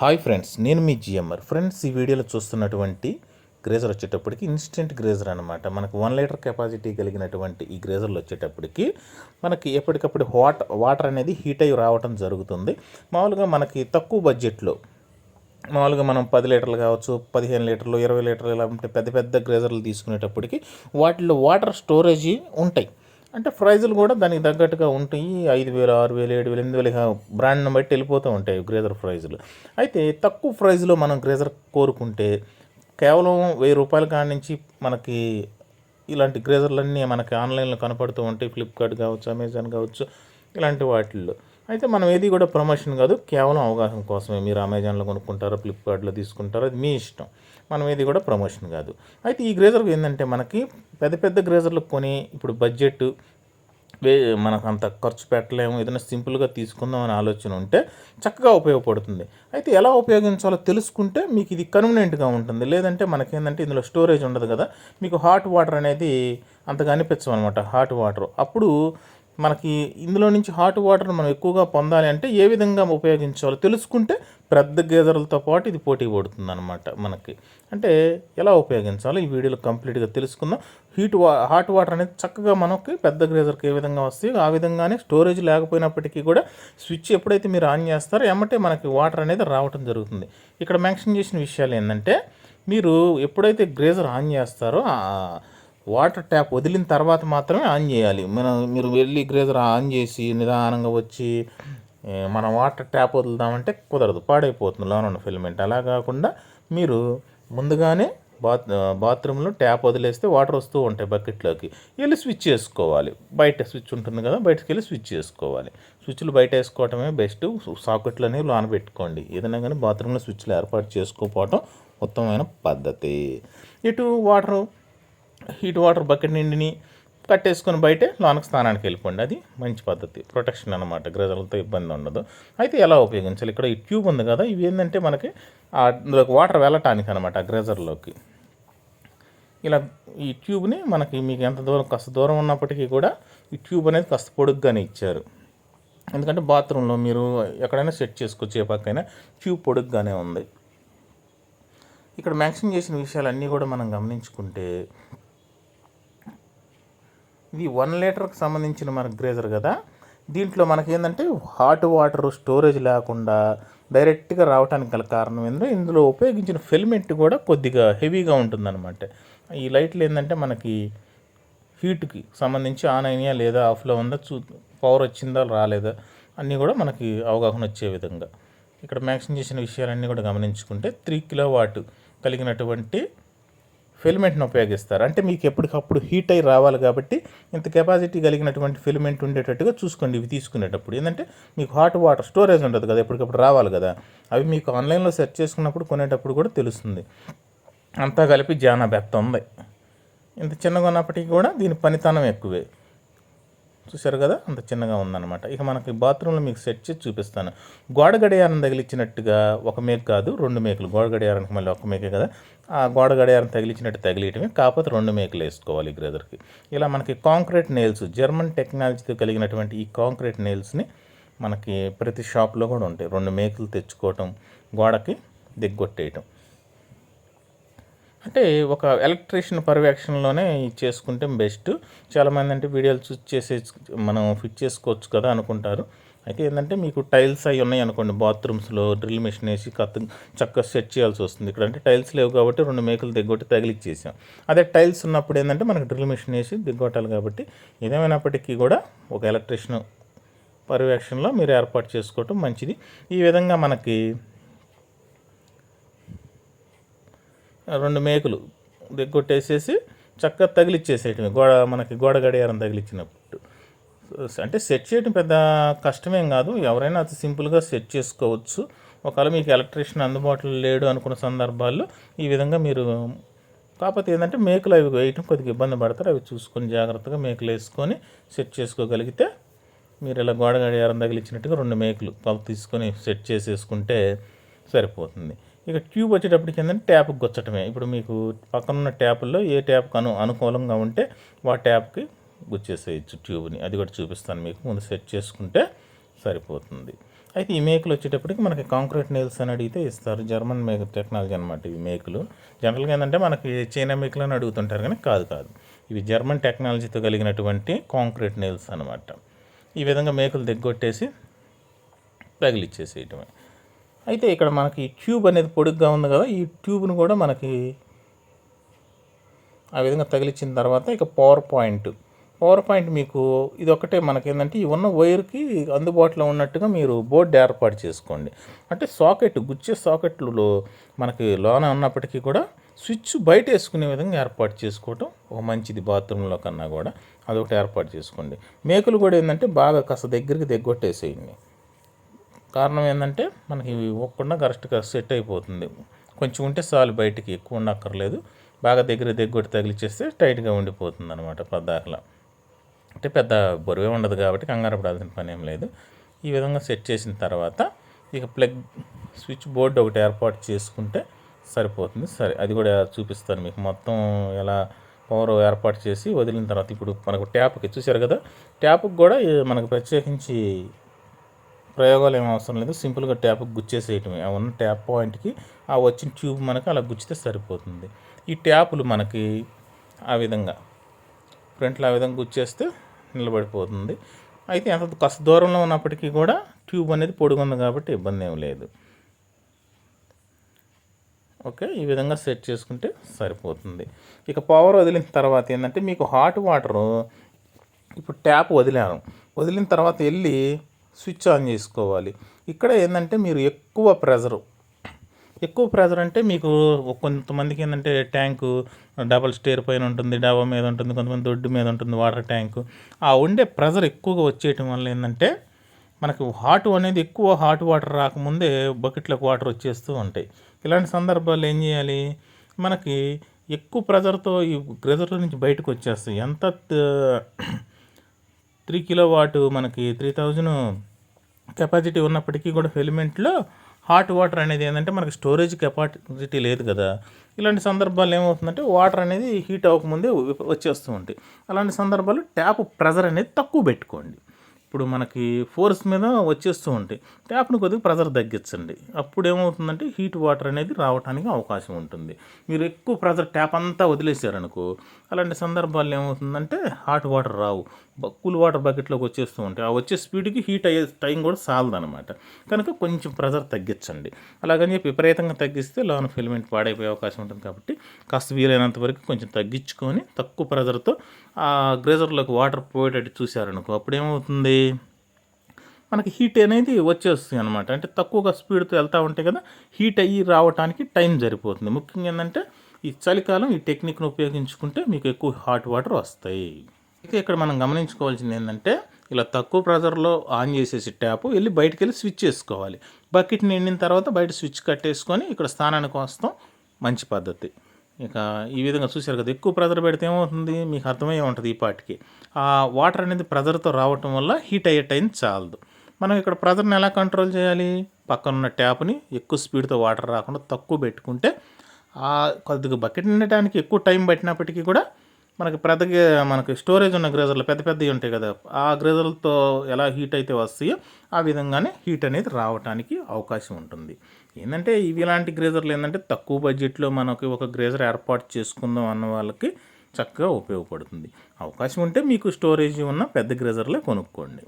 Hi friends నేను మీ GMR. Friends ఈ వీడియోలో చూస్తున్నటువంటి గ్రేజర్ వచ్చేటప్పటికి ఇన్స్టెంట్ గ్రేజర్ అనమాట మనకు వన్ లీటర్ కెపాసిటీ కలిగినటువంటి ఈ గ్రేజర్లు వచ్చేటప్పటికి మనకి ఎప్పటికప్పుడు వాట్ వాటర్ అనేది హీట్ అయ్యి రావటం జరుగుతుంది. మామూలుగా మనకి తక్కువ బడ్జెట్లో మామూలుగా మనం పది లీటర్లు కావచ్చు పదిహేను లీటర్లు ఇరవై లీటర్లు ఇలా ఉంటే పెద్ద పెద్ద గ్రేజర్లు తీసుకునేటప్పటికి వాటిలో వాటర్ స్టోరేజీ ఉంటాయి. అంటే ప్రైజులు కూడా దానికి తగ్గట్టుగా ఉంటాయి. ఐదు వేలు ఆరు వేలు ఏడు వేలు ఎనిమిది వేలు బ్రాండ్ని బట్టి వెళ్ళిపోతూ ఉంటాయి గ్రేజర్ ప్రైజులు. అయితే తక్కువ ప్రైజ్లో మనం గ్రేజర్ కోరుకుంటే కేవలం వెయ్యి రూపాయల కాడి నుంచి మనకి ఇలాంటి గ్రేజర్లన్నీ మనకి ఆన్లైన్లో కనపడుతూ ఉంటాయి. ఫ్లిప్కార్ట్ కావచ్చు అమెజాన్ కావచ్చు ఇలాంటి వాటిల్లో. అయితే మనం ఏది కూడా ప్రమోషన్ కాదు కేవలం అవగాహన కోసమే. మీరు అమెజాన్లో కొనుక్కుంటారో ఫ్లిప్కార్ట్లో తీసుకుంటారో అది మీ ఇష్టం. మనం ఏది కూడా ప్రమోషన్ కాదు. అయితే ఈ గ్రేజర్ ఏంటంటే మనకి పెద్ద పెద్ద గ్రేజర్లు కొని ఇప్పుడు బడ్జెట్ వే మనకు అంత ఖర్చు పెట్టలేము ఏదైనా సింపుల్గా తీసుకుందాం అనే ఆలోచన ఉంటే చక్కగా ఉపయోగపడుతుంది. అయితే ఎలా ఉపయోగించాలో తెలుసుకుంటే మీకు ఇది కన్వీనియంట్గా ఉంటుంది. లేదంటే మనకేంటంటే ఇందులో స్టోరేజ్ ఉండదు కదా. మీకు హాట్ వాటర్ అనేది అంతగా అనిపించం అనమాట హాట్ వాటర్ అప్పుడు మనకి ఇందులో నుంచి హాట్ వాటర్ మనం ఎక్కువగా పొందాలి అంటే ఏ విధంగా ఉపయోగించాలో తెలుసుకుంటే పెద్ద గేదర్లతో పాటు ఇది పోటీ పడుతుంది అనమాట మనకి. అంటే ఎలా ఉపయోగించాలో ఈ వీడియోలో కంప్లీట్గా తెలుసుకుందాం. హీట్ వా హాట్ వాటర్ అనేది చక్కగా మనకి పెద్ద గ్రేజర్కి ఏ విధంగా వస్తాయి ఆ విధంగానే స్టోరేజ్ లేకపోయినప్పటికీ కూడా స్విచ్ ఎప్పుడైతే మీరు ఆన్ చేస్తారో ఎమ్మటే మనకి వాటర్ అనేది రావటం జరుగుతుంది. ఇక్కడ మెన్షన్ చేసిన విషయాలు ఏంటంటే మీరు ఎప్పుడైతే గ్రేజర్ ఆన్ చేస్తారో వాటర్ ట్యాప్ వదిలిన తర్వాత మాత్రమే ఆన్ చేయాలి. మనం మీరు వెళ్ళి గ్రేజర్ ఆన్ చేసి నిదానంగా వచ్చి మనం వాటర్ ట్యాప్ వదులుదామంటే కుదరదు పాడైపోతుంది లోన ఉన్న ఫిల్మెంట్. అలా కాకుండా మీరు ముందుగానే బాత్ బాత్రూంలో ట్యాప్ వదిలేస్తే వాటర్ వస్తూ ఉంటాయి బకెట్లోకి. వెళ్ళి స్విచ్ చేసుకోవాలి. బయట స్విచ్ ఉంటుంది కదా బయటకు వెళ్ళి స్విచ్ చేసుకోవాలి. స్విచ్లు బయట వేసుకోవటమే బెస్ట్. సాకెట్లు అనేవి లోన పెట్టుకోండి ఏదైనా కానీ బాత్రూంలో స్విచ్లు ఏర్పాటు చేసుకోకపోవటం ఉత్తమమైన పద్ధతి. ఇటు వాటర్ హీట్ వాటర్ బకెట్ నిండిని కట్టేసుకొని బయటే లోనకి స్నానానికి వెళ్ళిపోండి. అది మంచి పద్ధతి. ప్రొటెక్షన్ అనమాట గ్రజలతో ఇబ్బంది ఉండదు. అయితే ఎలా ఉపయోగించాలి? ఇక్కడ ఈ ట్యూబ్ ఉంది కదా ఇవి ఏంటంటే మనకి అందులోకి వాటర్ వెళ్ళటానికి అనమాట ఆ ఇలా ఈ ట్యూబ్ని మనకి మీకు ఎంత దూరం కాస్త దూరం ఉన్నప్పటికీ కూడా ఈ ట్యూబ్ అనేది కాస్త పొడుగ్గానే ఇచ్చారు. ఎందుకంటే బాత్రూంలో మీరు ఎక్కడైనా సెట్ చేసుకోవచ్చు ఏ పక్కైనా ట్యూబ్ పొడుగ్గానే ఉంది. ఇక్కడ మెన్షన్ చేసిన విషయాలన్నీ కూడా మనం గమనించుకుంటే ఇది వన్ లీటర్కి సంబంధించిన మన గ్రేజర్ కదా. దీంట్లో మనకి ఏంటంటే హాట్ వాటర్ స్టోరేజ్ లేకుండా డైరెక్ట్గా రావడానికి గల కారణం ఏంటంటే ఇందులో ఉపయోగించిన ఫిల్మెంట్ కూడా కొద్దిగా హెవీగా ఉంటుందన్నమాట. ఈ లైట్లు ఏంటంటే మనకి హీట్కి సంబంధించి ఆన్ అయినాయా లేదా ఆఫ్లో ఉందా చూ పవర్ వచ్చిందా రాలేదా అన్నీ కూడా మనకి అవగాహన వచ్చే విధంగా. ఇక్కడ మ్యాక్సిన్ చేసిన విషయాలన్నీ కూడా గమనించుకుంటే త్రీ కిలో వాట్ కలిగినటువంటి ఫిలిమెంట్ని ఉపయోగిస్తారు. అంటే మీకు ఎప్పటికప్పుడు హీట్ అయి రావాలి కాబట్టి ఇంత కెపాసిటీ కలిగినటువంటి ఫిలిమెంట్ ఉండేటట్టుగా చూసుకోండి ఇవి తీసుకునేటప్పుడు. ఏంటంటే మీకు హాట్ వాటర్ స్టోరేజ్ ఉండదు కదా ఎప్పటికప్పుడు రావాలి కదా. అవి మీకు ఆన్లైన్లో సెర్చ్ చేసుకున్నప్పుడు కొనేటప్పుడు కూడా తెలుస్తుంది. అంతా కలిపి జానా బెత్త ఉంది. ఇంత చిన్నగా ఉన్నప్పటికీ కూడా దీని పనితనం ఎక్కువే. చూశారు కదా? అంత చిన్నగా ఉందన్నమాట. ఇక మనకి బాత్రూంలో మీకు సెట్ చేసి చూపిస్తాను. గోడ గడియారం తగిలిచ్చినట్టుగా ఒక మేక కాదు రెండు మేకలు. గోడ గడియారానికి మళ్ళీ ఒక మేకే కదా? ఆ గోడ గడియారం తగిలించినట్టు తగిలియటమే కాకపోతే రెండు మేకలు వేసుకోవాలి ఈ గ్రేదర్కి ఇలా మనకి కాంక్రీట్ నెయిల్స్ జర్మన్ టెక్నాలజీతో కలిగినటువంటి ఈ కాంక్రీట్ నెయిల్స్ని మనకి ప్రతి షాప్లో కూడా ఉంటాయి. రెండు మేకలు తెచ్చుకోవటం గోడకి దిగ్గొట్టేయటం. అంటే ఒక ఎలక్ట్రీషియన్ పర్యవేక్షణలోనే చేసుకుంటే బెస్ట్ చాలామంది అంటే వీడియోలు చూస్ చేసే మనం ఫిట్ చేసుకోవచ్చు కదా అనుకుంటారు. అయితే ఏంటంటే మీకు టైల్స్ అవి ఉన్నాయి అనుకోండి బాత్రూమ్స్లో డ్రిల్ మిషన్ వేసి కత్త చక్కగా సెట్ చేయాల్సి వస్తుంది. ఇక్కడ అంటే టైల్స్ లేవు కాబట్టి రెండు మేకలు దిగ్గొట్టి తగిలిచ్చేసాం. అదే టైల్స్ ఉన్నప్పుడు ఏంటంటే మనకి డ్రిల్ మిషన్ వేసి దిగ్గొట్టాలి కాబట్టి ఏదేమైనప్పటికీ కూడా ఒక ఎలక్ట్రీషియన్ పర్యవేక్షణలో మీరు ఏర్పాటు చేసుకోవటం మంచిది. ఈ విధంగా మనకి రెండు మేకులు దిగ్గొట్టేసేసి చక్కగా తగిలిచ్చేసేయటమే. గోడ మనకి గోడ గడియారం తగిలిచ్చినప్పుడు. అంటే సెట్ చేయడం పెద్ద కష్టమేం కాదు. ఎవరైనా అది సింపుల్గా సెట్ చేసుకోవచ్చు. ఒకవేళ మీకు ఎలక్ట్రీషియన్ అందుబాటులో లేడు అనుకున్న సందర్భాల్లో ఈ విధంగా మీరు కాకపోతే ఏంటంటే మేకులు అవి వేయటం కొద్దిగా ఇబ్బంది పడతారు. అవి చూసుకొని జాగ్రత్తగా మేకులు వేసుకొని సెట్ చేసుకోగలిగితే మీరు ఇలా గోడ గడియారం తగిలిచ్చినట్టుగా రెండు మేకులు పలు తీసుకొని సెట్ చేసేసుకుంటే సరిపోతుంది. ఇక ట్యూబ్ వచ్చేటప్పటికి ఏంటంటే ట్యాప్కి గుచ్చటమే. ఇప్పుడు మీకు పక్కన ఉన్న ట్యాపుల్లో ఏ ట్యాప్కి అను అనుకూలంగా ఉంటే వా ట్యాప్కి గుచ్చేసేయచ్చు ట్యూబ్ని. అది కూడా చూపిస్తాను మీకు. ముందు సెట్ చేసుకుంటే సరిపోతుంది. అయితే ఈ మేకులు వచ్చేటప్పటికి మనకి కాంక్రీట్ నేల్స్ అని అడిగితే ఇస్తారు. జర్మన్ మేక టెక్నాలజీ అనమాట ఇవి మేకులు. జనరల్గా ఏంటంటే మనకి చైనా మేకులు అని అడుగుతుంటారు కానీ కాదు కాదు. ఇవి జర్మన్ టెక్నాలజీతో కలిగినటువంటి కాంక్రీట్ నేల్స్ అనమాట ఈ విధంగా మేకులు దిగ్గొట్టేసి పగిలిచ్చేసేయటమే. అయితే ఇక్కడ మనకి ట్యూబ్ అనేది పొడుగ్గా ఉంది కదా ఈ ట్యూబ్ను కూడా మనకి ఆ విధంగా తగిలించిన తర్వాత ఇక పవర్ పాయింట్ పవర్ పాయింట్ మీకు ఇది ఒకటే మనకేంటంటే ఈ ఉన్న వైర్కి అందుబాటులో ఉన్నట్టుగా మీరు బోర్డు ఏర్పాటు చేసుకోండి. అంటే సాకెట్ గుచ్చే సాకెట్లు మనకి లోన ఉన్నప్పటికీ కూడా స్విచ్ బయట వేసుకునే విధంగా ఏర్పాటు చేసుకోవటం ఒక మంచిది బాత్రూంలో కన్నా కూడా. అదొకటి ఏర్పాటు చేసుకోండి. మేకులు కూడా ఏంటంటే బాగా కాస్త దగ్గరికి దగ్గొట్టేసేయండి కారణం ఏంటంటే మనకి ఇవి ఇవ్వకుండా కరెక్ట్గా సెట్ అయిపోతుంది. కొంచెం ఉంటే చాలు బయటికి ఎక్కువ ఉండక్కర్లేదు. బాగా దగ్గర దగ్గర తగిలిచ్చేస్తే టైట్గా ఉండిపోతుంది అనమాట పద్దాకలా అంటే పెద్ద బరువే ఉండదు కాబట్టి కంగారు పడాల్సిన పని ఏం లేదు. ఈ విధంగా సెట్ చేసిన తర్వాత ఇక ప్లగ్ స్విచ్ బోర్డు ఒకటి ఏర్పాటు చేసుకుంటే సరిపోతుంది. సరే అది కూడా చూపిస్తాను మీకు. మొత్తం ఎలా పవర్ ఏర్పాటు చేసి వదిలిన తర్వాత ఇప్పుడు మనకు ట్యాప్కి చూసారు కదా? ట్యాప్కి కూడా మనకు ప్రత్యేకించి ప్రయోగాలు ఏమి అవసరం లేదు. సింపుల్గా ట్యాప్ గుచ్చేసేయటమే. ఆ ఉన్న ట్యాప్ పాయింట్కి ఆ వచ్చిన ట్యూబ్ మనకు అలా గుచ్చితే సరిపోతుంది. ఈ ట్యాపులు మనకి ఆ విధంగా ఫ్రంట్లో ఆ విధంగా గుచ్చేస్తే నిలబడిపోతుంది. అయితే ఎంత కష్ట దూరంలో ఉన్నప్పటికీ కూడా ట్యూబ్ అనేది పొడుగుంది కాబట్టి ఇబ్బంది ఏం లేదు. ఓకే ఈ విధంగా సెట్ చేసుకుంటే సరిపోతుంది. ఇక పవర్ వదిలిన తర్వాత ఏంటంటే మీకు హాట్ వాటరు ఇప్పుడు ట్యాప్ వదిలాను. వదిలిన తర్వాత వెళ్ళి స్విచ్ ఆన్ చేసుకోవాలి. ఇక్కడ ఏంటంటే మీరు ఎక్కువ ప్రెజరు ఎక్కువ ప్రెజర్ అంటే మీకు కొంతమందికి ఏంటంటే ట్యాంకు డబల్ స్టేర్ పైన ఉంటుంది డాబా మీద ఉంటుంది కొంతమంది దొడ్డు మీద ఉంటుంది వాటర్ ట్యాంకు. ఆ ఉండే ప్రెజర్ ఎక్కువగా వచ్చేయటం వల్ల ఏంటంటే మనకు హాట్ అనేది ఎక్కువ హాట్ వాటర్ రాకముందే బకెట్లకు వాటర్ వచ్చేస్తూ ఉంటాయి. ఇలాంటి సందర్భాల్లో ఏం చేయాలి? మనకి ఎక్కువ ప్రెజర్తో ఈ ప్రెజర్ నుంచి బయటకు వచ్చేస్తాయి. ఎంత త్రీ కిలో వాటు మనకి త్రీ థౌజండ్ కెపాసిటీ ఉన్నప్పటికీ కూడా ఫిలిమెంట్లో హాట్ వాటర్ అనేది ఏంటంటే మనకి స్టోరేజ్ కెపాసిటీ లేదు కదా. ఇలాంటి సందర్భాలు ఏమవుతుందంటే వాటర్ అనేది హీట్ అవ్వకముందే వచ్చేస్తూ ఉంటాయి. అలాంటి సందర్భాలు ట్యాప్ ప్రెజర్ అనేది తక్కువ పెట్టుకోండి. ఇప్పుడు మనకి ఫోర్స్ మీద వచ్చేస్తూ ఉంటాయి. ట్యాప్ను కొద్దిగా ప్రెజర్ తగ్గించండి. అప్పుడు ఏమవుతుందంటే హీట్ వాటర్ అనేది రావడానికి అవకాశం ఉంటుంది. మీరు ఎక్కువ ప్రెజర్ ట్యాప్ అంతా వదిలేసారనుకో అలాంటి సందర్భాల్లో ఏమవుతుందంటే హాట్ వాటర్ రావు. కూల్ వాటర్ బకెట్లోకి వచ్చేస్తూ ఉంటాయి ఆ వచ్చే స్పీడ్కి హీట్ అయ్యే టైం కూడా సాలదనమాట కనుక కొంచెం ప్రెజర్ తగ్గించండి. అలాగని చెప్పి విపరీతంగా తగ్గిస్తే లోన్ ఫిలమెంట్ పాడైపోయే అవకాశం ఉంటుంది కాబట్టి కాస్త వీలైనంత వరకు కొంచెం తగ్గించుకొని తక్కువ ప్రెజర్తో ఆ గ్రేజర్లోకి వాటర్ పోయేటట్టు చూశారనుకో అప్పుడు ఏమవుతుంది మనకి హీట్ అనేది వచ్చేస్తుంది అనమాట అంటే తక్కువగా స్పీడ్తో వెళ్తూ ఉంటే కదా హీట్ అయ్యి రావడానికి టైం సరిపోతుంది. ముఖ్యంగా ఏంటంటే ఈ చలికాలం ఈ టెక్నిక్ను ఉపయోగించుకుంటే మీకు ఎక్కువ హాట్ వాటర్ వస్తాయి. అయితే ఇక్కడ మనం గమనించుకోవాల్సింది ఏంటంటే ఇలా తక్కువ ప్రెజర్లో ఆన్ చేసేసి ట్యాప్ వెళ్ళి బయటికి వెళ్ళి స్విచ్ చేసుకోవాలి. బకెట్ నిండిన తర్వాత బయట స్విచ్ కట్టేసుకొని ఇక్కడ స్థానానికి వస్తాం. మంచి పద్ధతి. ఇక ఈ విధంగా చూశారు కదా ఎక్కువ ప్రెజర్ పెడితే ఏమవుతుంది? మీకు అర్థమయ్యే ఉంటుంది ఈ పాటికి. ఆ వాటర్ అనేది ప్రెజర్తో రావటం వల్ల హీట్ అయ్యే టైం చాలదు. మనం ఇక్కడ ప్రెజర్ని ఎలా కంట్రోల్ చేయాలి? పక్కనున్న ట్యాప్ని ఎక్కువ స్పీడ్తో వాటర్ రాకుండా తక్కువ పెట్టుకుంటే కొద్దిగా బకెట్ నిండటానికి ఎక్కువ టైం పట్టినప్పటికీ కూడా మనకి పెద్ద మనకి స్టోరేజ్ ఉన్న గ్రేజర్లు పెద్ద పెద్దవి ఉంటాయి కదా. ఆ గ్రేజర్లతో ఎలా హీట్ అయితే వస్తాయో ఆ విధంగానే హీట్ అనేది రావడానికి అవకాశం ఉంటుంది. ఏంటంటే ఇవి ఇలాంటి గ్రేజర్లు ఏంటంటే తక్కువ బడ్జెట్లో మనకి ఒక గ్రేజర్ ఏర్పాటు చేసుకుందాం అన్న వాళ్ళకి చక్కగా ఉపయోగపడుతుంది. అవకాశం ఉంటే మీకు స్టోరేజ్ ఉన్న పెద్ద గ్రేజర్లే కొనుక్కోండి.